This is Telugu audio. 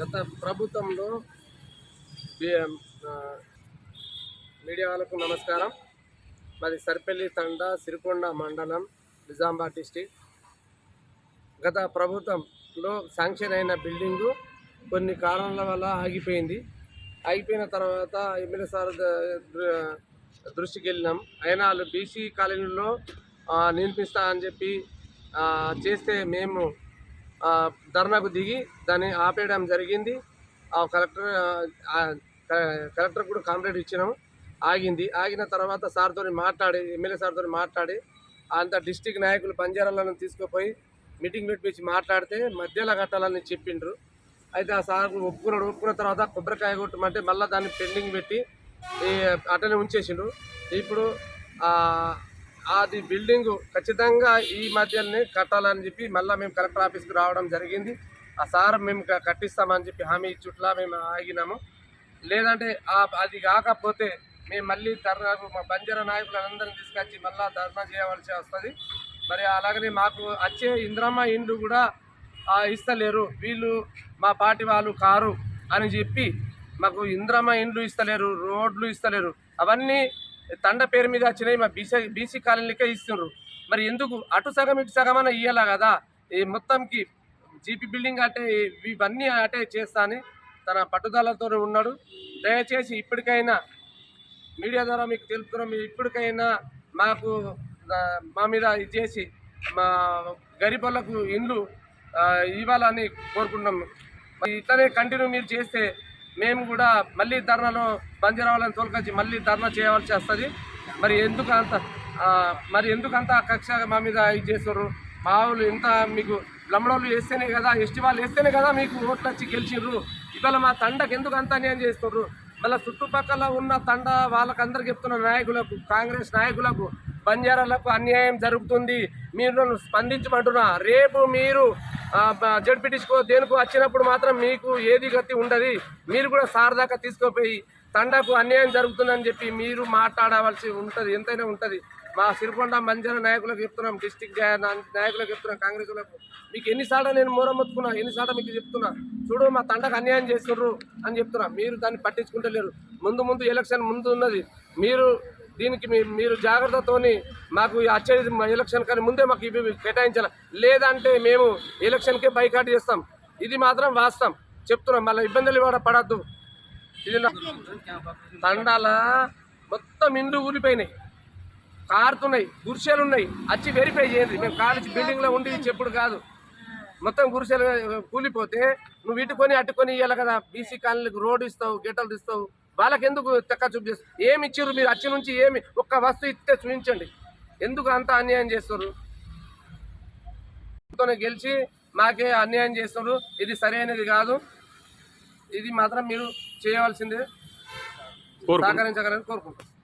గత ప్రభుత్వంలో మీడియా వాళ్ళకు నమస్కారం. మాది సర్పల్లి తండ సిరికొండ మండలం నిజామాబాద్ డిస్టిక్. గత ప్రభుత్వంలో శాంక్షన్ అయిన బిల్డింగు కొన్ని కారణాల వల్ల ఆగిపోయింది. ఆగిపోయిన తర్వాత ఎమ్మెల్యే సార్ దృష్టికి వెళ్ళినాం. అయినా వాళ్ళు బీసీ కాలనీలో నిర్మిస్తా అని చెప్పి చేస్తే మేము ధర్నాకు దిగి దాన్ని ఆపేయడం జరిగింది. ఆ కలెక్టర్ కలెక్టర్ కూడా కాంప్లైంట్ ఇచ్చినాము. ఆగింది. ఆగిన తర్వాత సార్తో మాట్లాడి ఎమ్మెల్యే సార్తో మాట్లాడి అంత డిస్టిక్ నాయకులు బంజారాలను తీసుకుపోయి మీటింగ్ పెట్టించి మాట్లాడితే మధ్యలో కట్టాలని చెప్పిండ్రు. అయితే ఆ సార్ ఒప్పుకున్నాడు. ఒప్పుకున్న తర్వాత కొబ్బరికాయ కొట్టమంటే మళ్ళీ దాన్ని పెండింగ్ పెట్టి అటనే ఉంచేసిండు ఇప్పుడు అది బిల్డింగ్ ఖచ్చితంగా ఈ మధ్యనే కట్టాలని చెప్పి మళ్ళీ మేము కలెక్టర్ ఆఫీస్కి రావడం జరిగింది. ఆ సార్ మేము కట్టిస్తామని చెప్పి హామీ ఇచ్చుట్లా మేము ఆగినాము. లేదంటే అది కాకపోతే మేము మళ్ళీ ధర్నాకు మా బంజారా నాయకులందరినీ తీసుకొచ్చి మళ్ళీ ధర్నా చేయవలసి వస్తుంది. మరి అలాగనే మాకు వచ్చే ఇంద్రమ్మ ఇండ్లు కూడా ఇస్తలేరు. వీళ్ళు మా పార్టీ వాళ్ళు కారు అని చెప్పి మాకు ఇంద్రమ్మ ఇండ్లు ఇస్తలేరు రోడ్లు ఇస్తలేరు. అవన్నీ తండ పేరు మీద వచ్చినాయి మా బీసీ బీసీ కాలనీలకే ఇస్తున్నారు మరి ఎందుకు? అటు సగం ఇటు సగం అన్న కదా? ఈ మొత్తంకి జీపీ బిల్డింగ్ అంటే ఇవన్నీ అటే చేస్తా అని తన పట్టుదలతో ఉన్నాడు. దయచేసి ఇప్పటికైనా మీడియా ద్వారా మీకు తెలుపుతున్నాం. మీరు ఇప్పటికైనా మాకు మా మీద ఇది చేసి మా గరీబులకు ఇండ్లు ఇవ్వాలని కోరుకుంటున్నాం. మరి ఇట్లనే కంటిన్యూ మీరు చేస్తే మేము కూడా మళ్ళీ ధర్నాలో బంజారావాలని తోలుకొచ్చి మళ్ళీ ధర్నా చేయవలసి వస్తుంది. మరి ఎందుకు అంత మరి ఎందుకంత కక్ష మా మీద ఇది చేస్తారు మా వాళ్ళు ఇంత మీకు లమ్మడోళ్ళు వేస్తేనే కదా ఎస్టీ వాళ్ళు వేస్తేనే కదా మీకు ఓట్లు వచ్చి గెలిచిర్రు. ఇవాళ మా తండకు ఎందుకు అంత అన్యాయం చేస్తుర్రు మళ్ళీ చుట్టుపక్కల ఉన్న తండ వాళ్ళకందరికి చెప్తున్న నాయకులకు కాంగ్రెస్ నాయకులకు బంజారాలకు అన్యాయం జరుగుతుంది. మీరు స్పందించమంటున్నా. రేపు మీరు జడ్పీటీస్కో దేనికో వచ్చినప్పుడు మాత్రం మీకు ఏది గతి ఉండదు. మీరు కూడా సార్ దాకా తీసుకుపోయి తండకు అన్యాయం జరుగుతుందని చెప్పి మీరు మాట్లాడవలసి ఉంటుంది. ఎంతైనా ఉంటుంది. మా సిరికొండ మంజర నాయకులకు చెప్తున్నాం డిస్టిక్ నాయకులకు చెప్తున్నాం కాంగ్రెస్లకు. మీకు ఎన్నిసార్లు నేను మూరమొత్తుకున్నా ఎన్నిసార్లు మీకు చెప్తున్నా. చూడు మా తండకు అన్యాయం చేస్తుర్రు అని చెప్తున్నా. మీరు దాన్ని పట్టించుకుంటలేరు. ముందు ముందు ఎలక్షన్ ముందు ఉన్నది. మీరు దీనికి మీరు జాగ్రత్తతోని మాకు ఈ మా ఎలక్షన్ కానీ ముందే మాకు ఇవి కేటాయించాలి. లేదంటే మేము ఎలక్షన్కే బైకాట్ చేస్తాం. ఇది మాత్రం వాస్తాం చెప్తున్నాం మళ్ళీ ఇబ్బందులు కూడా పడద్దు. ఇది తండాల? మొత్తం ఇండ్లు ఊరిపోయినాయి. కారుతున్నాయి గురిసెలు ఉన్నాయి. వచ్చి వెరిఫై చేయండి. మేము కాలేజ్ బిల్డింగ్లో ఉండి చెప్పుడు కాదు. మొత్తం గురిసెలు కూలిపోతే నువ్వు ఇటుకొని అట్టుకొని ఇవ్వాలి కదా. బీసీ కాలనీలకు రోడ్ ఇస్తావు గేటలు ఇస్తావు వాళ్ళకి ఎందుకు తెక్క చూపిస్తారు ఏమి ఇచ్చారు మీరు? వచ్చి నుంచి ఏమి? ఒక్క వస్తువు ఇస్తే చూపించండి. ఎందుకు అంత అన్యాయం చేస్తారు? గెలిచి మాకే అన్యాయం చేస్తున్నారు ఇది సరైనది కాదు. ఇది మాత్రం మీరు చేయవలసిందే. సహకరించగలని కోరుకుంటున్నాం.